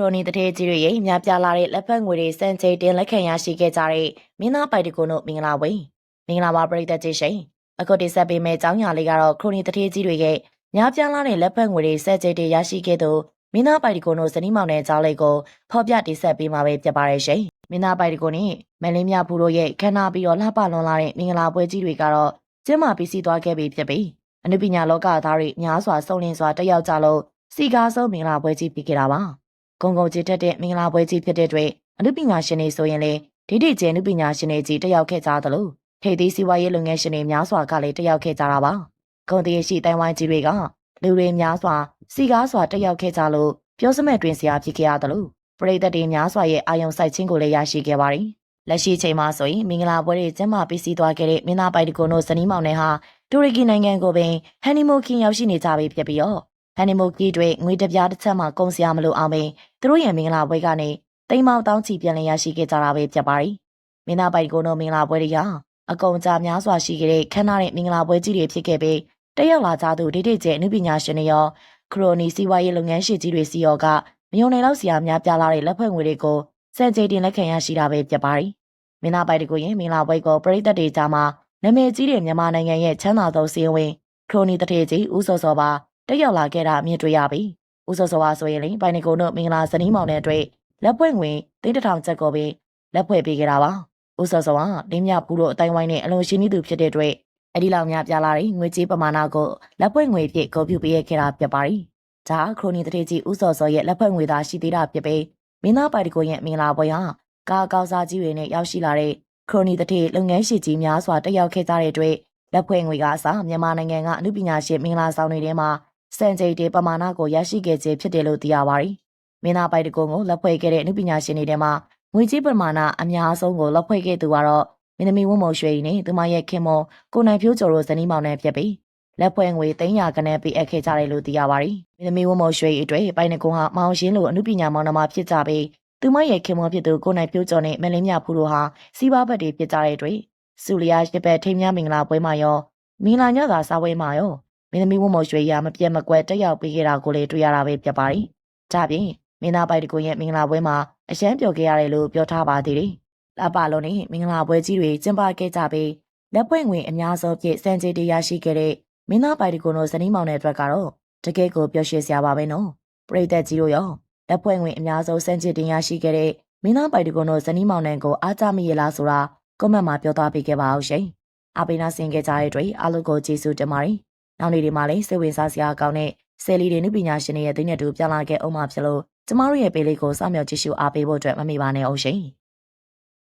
ရိုနီတထေးကြီးတွေရဲ့များပြားလာတဲ့လက်ဖက်ငွေတွေစံချိန်တင်လက်ခံရရှိခဲ့ကြတဲ့မင်းသားပိုက်တကွန်းတို့မင်္ဂလာဝေးမင်္ဂလာပါပရိသတ်ကြီးရှင်အခုတိဆက်ပေးမယ့်အကြောင်းအရာလေးကတော့ခရိုနီတထေးကြီးတွေရဲ့များပြားလာတဲ့လက်ဖက်ငွေတွေစံချိန်တင်ရရှိခဲ့သူမင်းသားပိုက်တကွန်းတို့ဇနီးမောင်နဲ့အကြောင်းလေးကိုဖော်ပြတိဆက်ပေးမှာပဲဖြစ်ပါတယ်ရှင်မင်းသားပိုက်တကွန်းနဲ့မလင်းမြဖူတို့ရဲ့ခန္ဓာပြီးတော့လှပလွန်လာတဲ့မင်္ဂလာပွဲကြီးတွေကတော့ကျင်းပပြီးစီးသွားခဲ့ပြီဖြစ်ပြီးအနုပညာလောကသားတွေများစွာစုံလင်စွာတက်ရောက်ကြလို့စီကားဆုံးမင်္ဂလာပွဲကြီးဖြစ်ခဲ့တာပါ ဂုံဂုံကြီးတက်တဲ့မင်္ဂလာပွဲကြီးဖြစ်တဲ့အတွက်အနုပညာရှင်တွေဆိုရင်လေဒိဋ္ဌိကျဲအနုပညာရှင်တွေကြီးတက်ရောက်ခဲ့ကြသလိုထိပ်သီးစီးပွားရေးလုပ်ငန်းရှင်တွေများစွာကလည်းတက်ရောက်ခဲ့ကြတာပါဂုံတရရှိတိုင်ဝမ်ကြီးတွေကလူတွေများစွာစီကားစွာတက်ရောက်ခဲ့ကြလို့ပြောစမဲ့တွင်စရာဖြစ်ခဲ့ရသလိုပရိသတ်တွေများစွာရဲ့အာယုံစိုက်ခြင်းကိုလည်းရရှိခဲ့ပါတယ်လက်ရှိချိန်မှာဆိုရင်မင်္ဂလာပွဲတွေကျင်းပပြီးစီးသွားခဲ့တဲ့မင်းသားပိုက်တကွန်တို့ဇနီးမောင်နှံဟာတူရကီနိုင်ငံကိုပင်ဟန်နီမူကင်ရောက်ရှိနေကြပြီဖြစ်ပြီးတော့ ဟန်နီမူကီတွေငွေတစ်ပြားတစ်ချက်မှကုန်စရာမလိုအောင်ပင်သူတို့ရဲ့မင်္ဂလာပွဲကနေတိမ်မောင်တောင်းချီပြန်လည်ရရှိခဲ့ကြတာပဲဖြစ်ပါတယ်။မင်းသားပိုက်ကိုနိုမင်္ဂလာပွဲတွေဟာအကုန်ကြာများစွာရှိခဲ့တဲ့ခမ်းနားတဲ့မင်္ဂလာပွဲကြီးတွေဖြစ်ခဲ့ပြီးတက်ရောက်လာကြသူဒိဋ္ဌိကျဲအနုပညာရှင်တွေရောခရိုနီစီဝါရေးလုပ်ငန်းရှင်ကြီးတွေစီရောကမယုံနိုင်လောက်စရာများပြားလာတဲ့လက်ဖွဲ့ငွေတွေကိုစံချိန်တင်လက်ခံရရှိတာပဲဖြစ်ပါတယ်။မင်းသားပိုက်ကိုရင်မင်္ဂလာပွဲကိုပရိသတ်တွေကြားမှာနာမည်ကြီးတဲ့မြန်မာနိုင်ငံရဲ့ချမ်းသာသောစီးဝင်ခရိုနီတထေကြီးဦးစောစောပါ တက်ရောက်လာခဲ့တာအမြင်တွေ့ရပြီ။ဦးစောစောပါဆိုရင်လေပိုင်နီကိုတို့မင်္ဂလာဇနီးမောင်နဲ့တွေ့လက်ဖွဲ့ငွေသိန်းတစ်ထောင်ချက်ကိုပဲလက်ဖွဲ့ပေးခဲ့တာပါ။ဦးစောစောကလင်းမြဘူးတို့အတိုင်းဝိုင်းနဲ့အလွန်ရှင်းနေသူဖြစ်တဲ့အတွက်အဲ့ဒီလောက်များပြလာတဲ့ငွေကြေးပမာဏကိုလက်ဖွဲ့ငွေပြည့်ကိုပြုပေးရခဲ့တာဖြစ်ပါတယ်။ဒါခရိုနီတထေကြီးဦးစောစောရဲ့လက်ဖွဲ့ငွေသာရှိသေးတာဖြစ်ပြီးမင်းသားပိုင်တကိုရဲ့မင်္ဂလာပွဲဟာကာကောက်စားကြီးတွေနဲ့ရောက်ရှိလာတဲ့ခရိုနီတထေလုပ်ငန်းရှိကြီးများစွာတက်ရောက်ခဲ့ကြတဲ့အတွက်လက်ဖွဲ့ငွေကအစားမြန်မာနိုင်ငံကအမှုပညာရှင်မင်္ဂလာဆောင်တွေထဲမှာ စံချိန်တေပမာဏကိုရရှိခဲ့ခြင်းဖြစ်တယ်လို့သိရပါတယ်။မင်းသားပိုင်တကုံကိုလက်ဖွဲ့ခဲ့တဲ့အမှုပညာရှင်တွေထဲမှာငွေကြေးပမာဏအများဆုံးကိုလက်ဖွဲ့ခဲ့သူကတော့မင်းသမီးဝင်းမော်ရွှေနဲ့သူမရဲ့ခင်မကိုနိုင်ဖြိုးကျော်တို့ဇနီးမောင်နဲ့ဖြစ်ပြီးလက်ဖွဲ့ငွေ300ခန်းပေးအပ်ခဲ့ကြတယ်လို့သိရပါတယ်။မင်းသမီးဝင်းမော်ရွှေအတွက်ပိုင်တကုံဟာမောင်ရှင်းလိုအမှုပညာမောင်နှမဖြစ်ကြပြီးသူမရဲ့ခင်မဖြစ်သူကိုနိုင်ဖြိုးကျော်နဲ့မလင်းမြဖူးတို့ဟာစီးပွားဘက်တွေဖြစ်ကြတဲ့အတွက်စူလီယာရစ်ဘက်ထိမ်းမြမင်္ဂလာပွဲမှာရောမင်္ဂလာညသာစားပွဲမှာရော မင်းသမီးဝမော်ရွှေရမပြတ်မကွက်တက်ရောက်ပေးခဲ့တာကိုလည်းတွေ့ရတာပဲဖြစ်ပါတယ်။ဒါပြင်မင်းသားပိုက်တကူရဲ့မင်္ဂလာပွဲမှာအရန်ပျော်ခဲ့ရတယ်လို့ပြောထားပါသေးတယ်။အပလုံးနဲ့မင်္ဂလာပွဲကြီးတွေကျင်းပခဲ့ကြပြီးလက်ပွင့်ဝင်အများဆုံးဖြင့်စံကြေးတရားရှိခဲ့တဲ့မင်းသားပိုက်တကူတို့ဇနီးမောင်တဲ့အတွက်ကတော့တကယ်ကိုပျော်ရွှင်စရာပါပဲနော်။ပရိသတ်ကြီးတို့ရောလက်ပွင့်ဝင်အများဆုံးစံကြေးတင်ရရှိခဲ့တဲ့မင်းသားပိုက်တကူတို့ဇနီးမောင်နဲ့ကိုအားကြမိရလားဆိုတာကွန်မန့်မှာပြောသွားပေးခဲ့ပါအောင်ရှင်။အပိနာဆင်ခဲ့ကြတဲ့အတွက်အားလုံးကိုကျေးဇူးတင်ပါတယ်။ နောက်နေ့ဒီမှာလည်းစိတ်ဝင်စားစရာကောင်းတဲ့ဆယ်လီတွေနုပညာရှင်တွေရဲ့သိတဲ့တူပြန်လာခဲ့အောင်မှာဖြစ်လို့ကျမတို့ရဲ့ပေးလေးကိုစောင့်မျှော်ကြည့်ရှုအားပေးဖို့အတွက်မမေ့ပါနဲ့အောင်ရှင်။